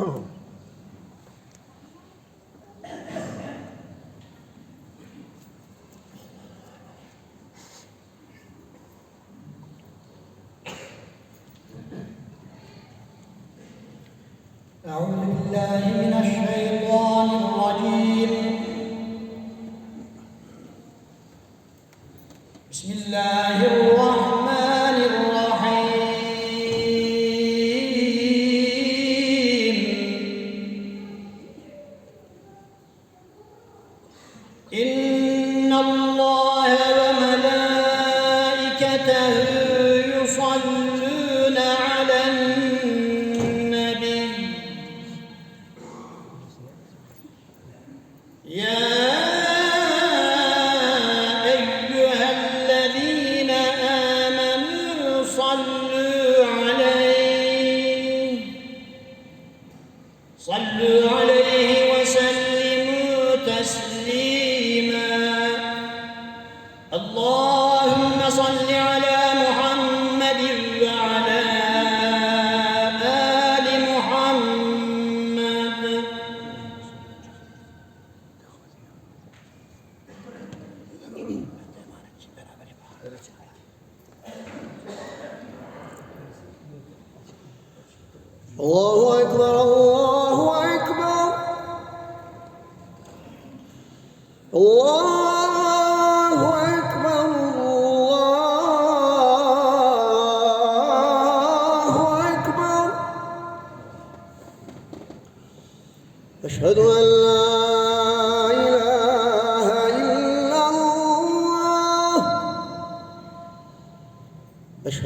أعوذ بالله من Hallelujah.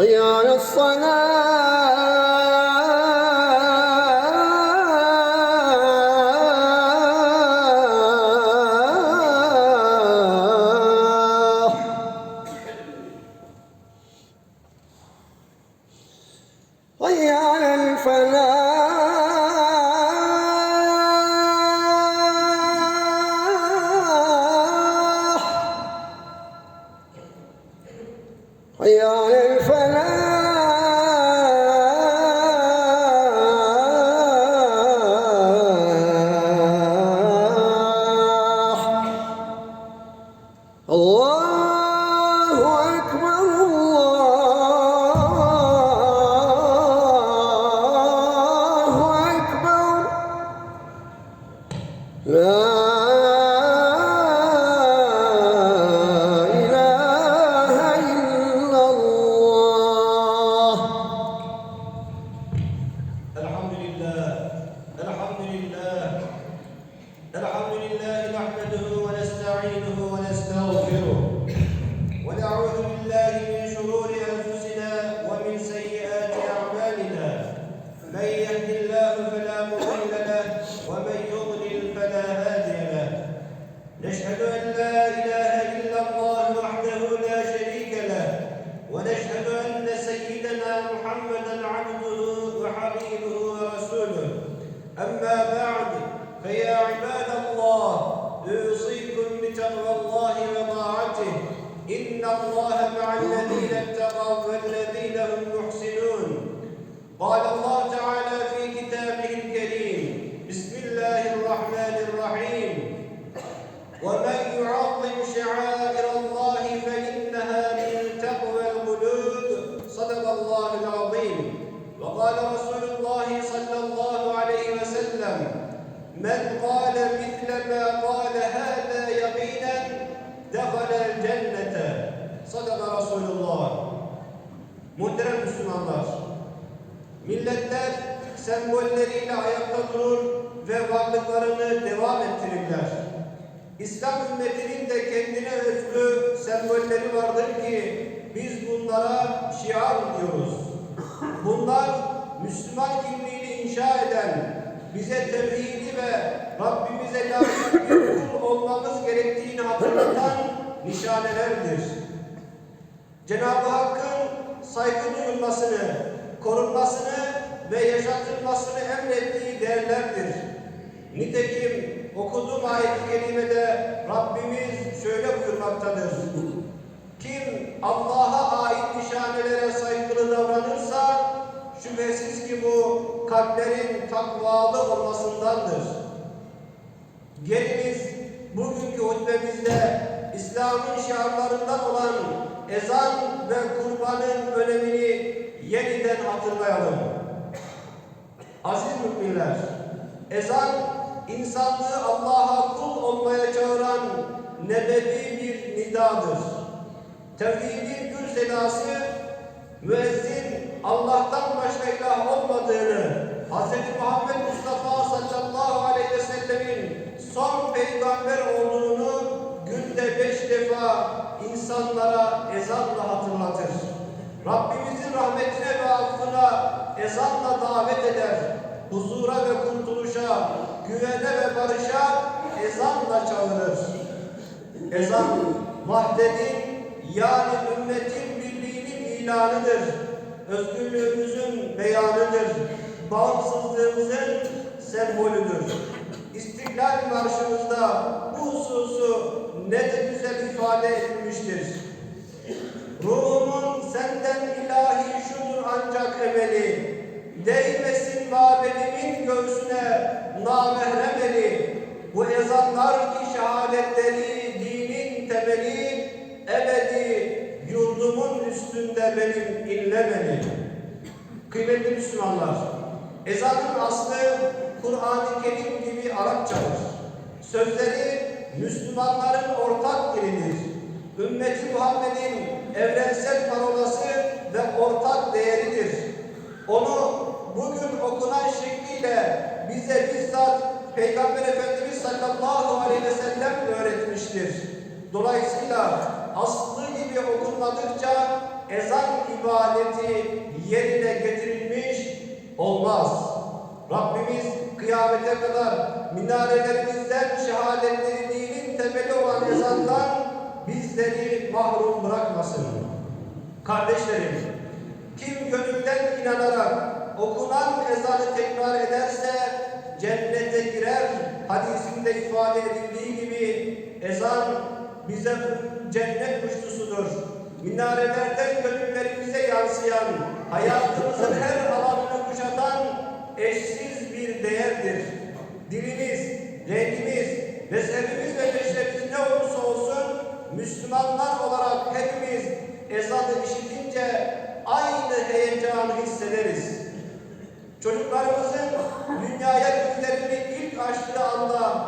حيال الصلاه Sadaka Resulullah. Muhterem Müslümanlar, milletler sembolleriyle ayakta durur ve varlıklarını devam ettirirler. İslam ümmetinin de kendine özgü sembolleri vardır ki biz bunlara şiar diyoruz. Bunlar Müslüman kimliğini inşa eden, bize tevhidi ve Rabbimize layık bir kul olmamız gerektiğini hatırlatan nişanelerdir. Cenab-ı Hakk'ın saygı duyulmasını, korunmasını ve yaşatılmasını emrettiği değerlerdir. Nitekim okuduğum ayet-i kerimede Rabbimiz şöyle buyurmaktadır. Kim Allah'a ait nişanelere saygılı davranırsa şüphesiz ki bu kalplerin takvalı olmasındandır. Geliniz bugünkü hutbemizde İslam'ın şiarlarından olan ezan ve kurbanın önemini yeniden hatırlayalım. Aziz müminler, ezan insanlığı Allah'a kul olmaya çağıran nebevi bir nidadır. Tevhidin gür sedası müezzin Allah'tan başka ilah olmadığını Hz. Muhammed Mustafa sallallahu aleyhi ve sellemin son peygamber olduğunu günde beş defa insanlara ezanla hatırlatır. Rabbimizin rahmetine ve affına ezanla davet eder. Huzura ve kurtuluşa, güvene ve barışa ezanla çağırır. Ezan vahdetin yani ümmetin birliğinin ilanıdır. Özgürlüğümüzün beyanıdır. Bağımsızlığımızın sembolüdür. İstiklal Marşımızda bu hususu ne de güzel ifade edilmiştir. Ruhumun senden ilahi şudur ancak emeli, değmesin mabedimin göğsüne namahrem eli. Bu ezanlar ki şehadetleri dinin temeli, ebedi yurdumun üstünde benim inlemeli. Kıymetli Müslümanlar, ezanın aslı Kur'an-ı Kerim gibi Arapçadır. Sözleri Müslümanların ortak dilidir. Ümmeti Muhammed'in evrensel parolası ve ortak değeridir. Onu bugün okunan şekliyle bize bizzat Peygamber Efendimiz sallallahu aleyhi ve sellem öğretmiştir. Dolayısıyla aslı gibi okunmadıkça ezan ibadeti yerine getirilmiş olmaz. Rabbimiz kıyamete kadar minarelerimizden şehadetleri temeli olan ezandan bizleri mahrum bırakmasın. Kardeşlerim, kim gönülden inanarak okunan ezanı tekrar ederse cennete girer hadisinde ifade edildiği gibi ezan bize cennet muştusudur. Minarelerden gönüllerimize yansıyan, hayatımızın her alanını kuşatan eşsiz bir değerdir. Dilimiz, rengimiz, mezhebimiz ve meşrebimiz ne olursa olsun Müslümanlar olarak hepimiz ezanı işitince aynı heyecanı hissederiz. Çocuklarımızın dünyaya gözlerini ilk açtığı anda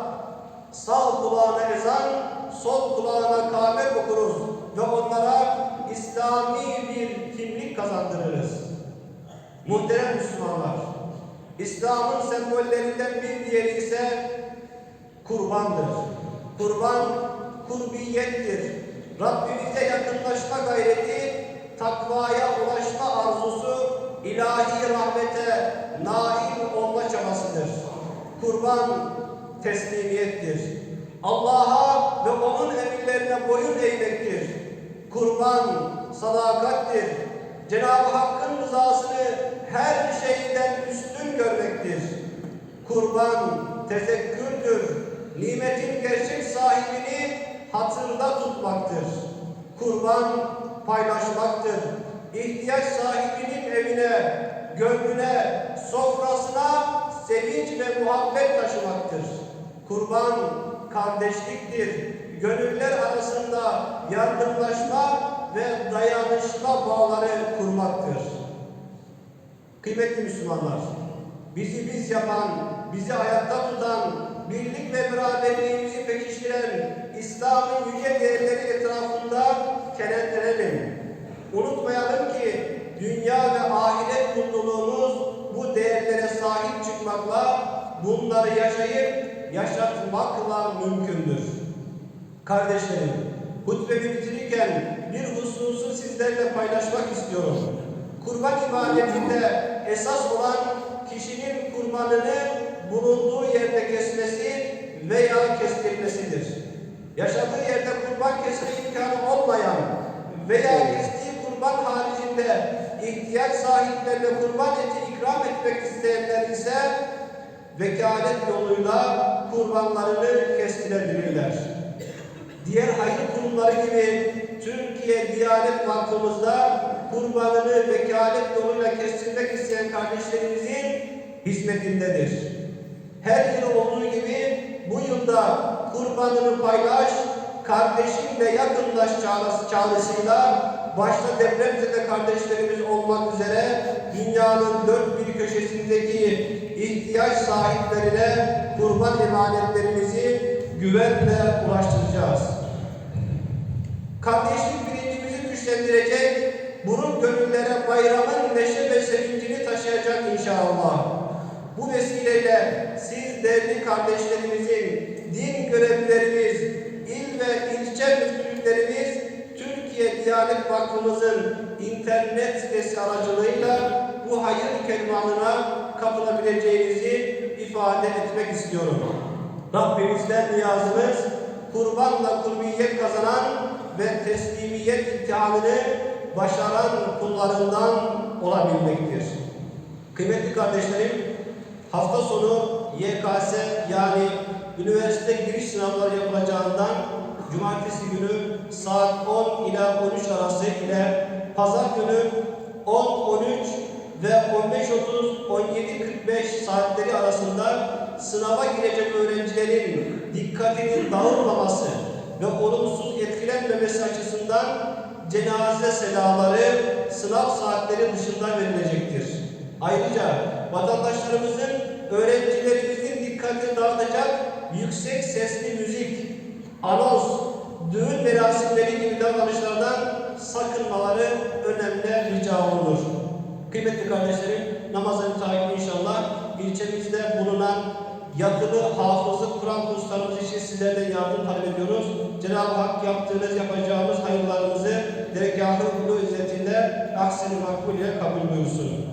sağ kulağına ezan, sol kulağına Kabe okuruz ve onlara İslami bir kimlik kazandırırız. Muhterem Müslümanlar, İslam'ın sembollerinden bir diğeri ise kurbandır. Kurban kurbiyettir. Rabbimize yakınlaşma gayreti, takvaya ulaşma arzusu, ilahi rahmete nail olma çabasıdır. Kurban teslimiyettir. Allah'a ve onun emirlerine boyun eğmektir. Kurban sadakattir. Cenab-ı Hakk'ın rızasını her şeyden üstün görmektir. Kurban tezekkürdür. Nimetin gerçek sahibini hatırda tutmaktır. Kurban paylaşmaktır. İhtiyaç sahibinin evine, gönlüne, sofrasına sevinç ve muhabbet taşımaktır. Kurban kardeşliktir. Gönüller arasında yardımlaşma ve dayanışma bağları kurmaktır. Kıymetli Müslümanlar, bizi biz yapan, bizi ayakta tutan, birlik ve beraberliğimizi pekiştiren İslam'ın yüce değerleri etrafında kenetlenelim. Unutmayalım ki dünya ve ahiret mutluluğumuz bu değerlere sahip çalışmakla bunları yaşayıp yaşatmakla mümkündür. Kardeşlerim, hutbemi bitirirken bir hususu sizlerle paylaşmak istiyorum. Kurban ibadetinde esas olan kişinin kurbanını bulunduğu yerde kesmesi veya kestirmesidir. Yaşadığı yerde kurban kesme imkanı olmayan veya kestiği kurban haricinde ihtiyaç sahiplerine kurban eti ikram etmek isteyenler ise vekalet yoluyla kurbanlarını kestirebilirler. Diğer hayır kurumları gibi Türkiye Diyanet Vakfımızda kurbanını vekalet yoluyla kestirmek isteyen kardeşlerimizin hizmetindedir. Her yıl olduğu gibi bu yılda kurbanını paylaş, kardeşinle yakınlaş çağrısı- çağrısıyla başta depremzede kardeşlerimiz olmak üzere dünyanın dört bir köşesindeki ihtiyaç sahiplerine kurban emanetlerimizi güvenle ulaştıracağız. Kardeşlik bilincimizi güçlendirecek, bunun gönüllere bayramın neşe ve sevincini taşıyacak inşallah. Bu vesileyle siz değerli kardeşlerimizin, din görevlilerimiz, il ve ilçe müftülüklerimiz, Türkiye Diyanet Vakfımızın internet sitesi aracılığıyla bu hayır kervanına katılabileceğinizi ifade etmek istiyorum. Rabbimizden niyazımız kurbanla kurbiyet kazanan ve teslimiyet imtihanını başaran kullarından olabilmektir. Kıymetli kardeşlerim, hafta sonu YKS yani üniversite giriş sınavları yapılacağından cumartesi günü saat 10 ila 13 arası ile pazar günü 10, 13 ve 15.30, 17.45 saatleri arasında sınava girecek öğrencilerin dikkatinin dağılmaması ve olumsuz etkilenmemesi açısından cenaze selaları sınav saatleri dışında verilecektir. Ayrıca vatandaşlarımızın, öğrencilerimizin dikkatini dağıtacak yüksek sesli müzik, anons, düğün merasimleri gibi davranışlardan sakınmaları önemli rica olunur. Kıymetli kardeşlerim, namaza müteakip inşallah ilçemizde bulunan yatılı hafızı Kur'an kurslarımız için sizlerden yardım talep ediyoruz. Cenab-ı Hak yaptığınız, yapacağımız hayırlarımızı dergâh-ı kulu izzetinde ahsen-i makbul ile kabul buyursun.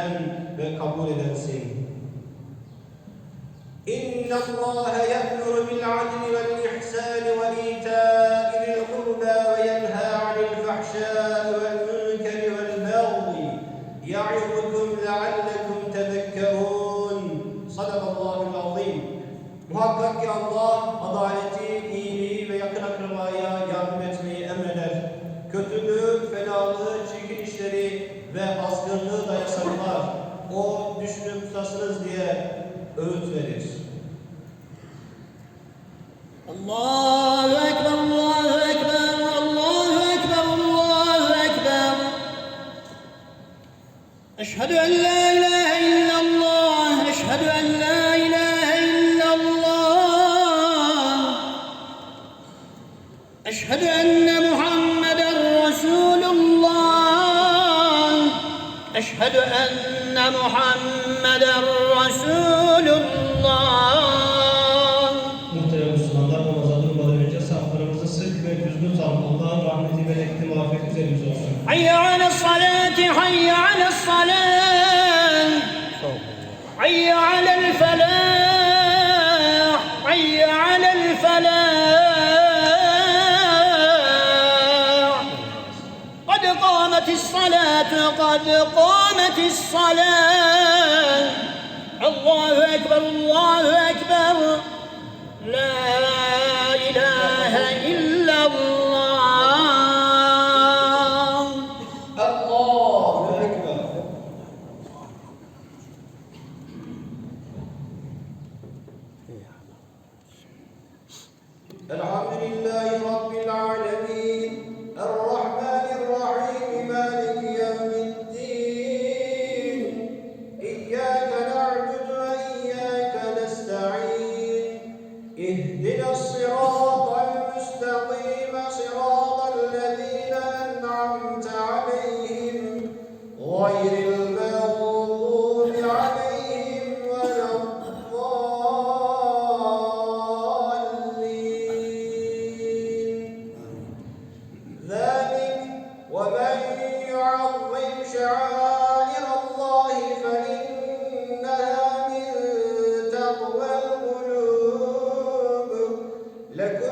dualarımızı işiten ve kabul edensin. إن الله يأمر بالعدل والإحسان وإيتاء ذي Allahu Ekber, Allahu Ekber, Allahu Ekber, Allahu Ekber. Eşhedü en حي على الفلاح حي على الفلاح. قد قامت الصلاة قد قامت الصلاة. الله أكبر الله أكبر. Let go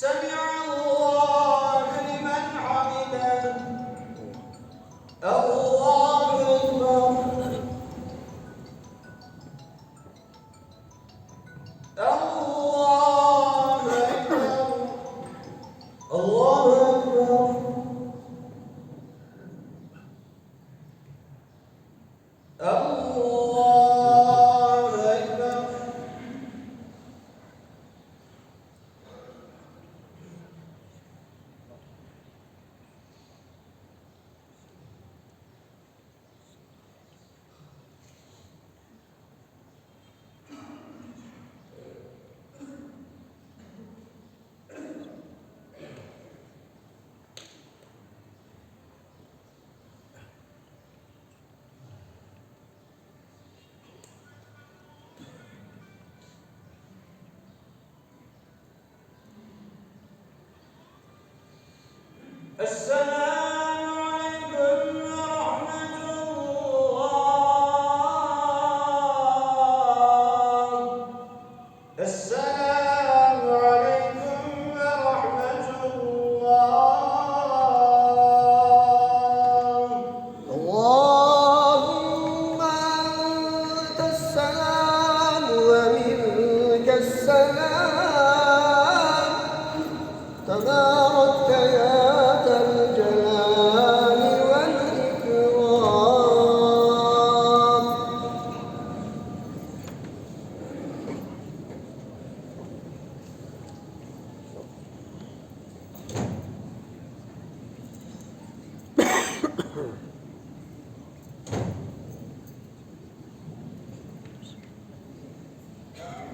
Senor. السلام